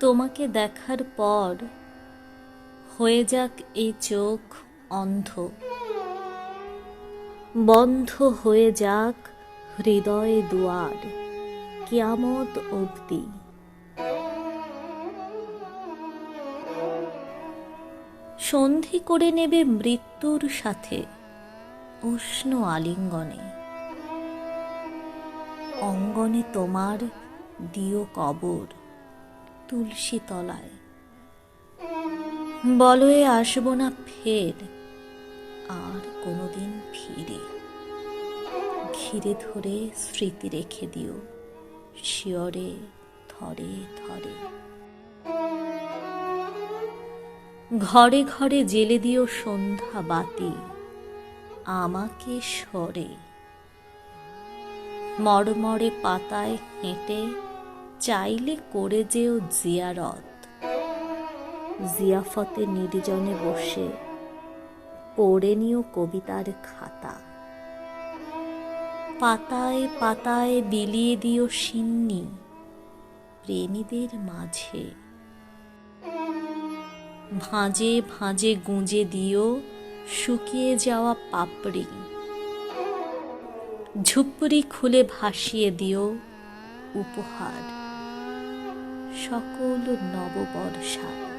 তোমাকে দেখার পর হয়ে যাক এই চোখ অন্ধ। বন্ধ হয়ে যাক হৃদয়ে দুয়ার কিয়ামত অবধি। সন্ধি করে নেবে মৃত্যুর সাথে উষ্ণ আলিঙ্গনে। অঙ্গনে তোমার দিও কবর। তুলসী তলায়। বলয়ে আসব না ফের, আর কোনোদিন ফিরে। ঘিরে ধরে স্মৃতি রেখে দিও, শিয়রে থরে থরে ঘরে ঘরে জেলে দিও সন্ধ্যা বাতি, আমাকে সরে। মরমরে পাতায় হেঁটে চাইলে করে যেও জিয়ারত। জিয়াফতে নির্জনে বসে পড়ে নিও কবিতার খাতা। পাতায় পাতায় বিলিয়ে দিও সিন্নি প্রেমীদের মাঝে। ভাঁজে ভাঁজে গুঁজে দিও শুকিয়ে যাওয়া পাপড়ি। ঝুপড়ি খুলে ভাসিয়ে দিও উপহার। সকল নববর্ষায়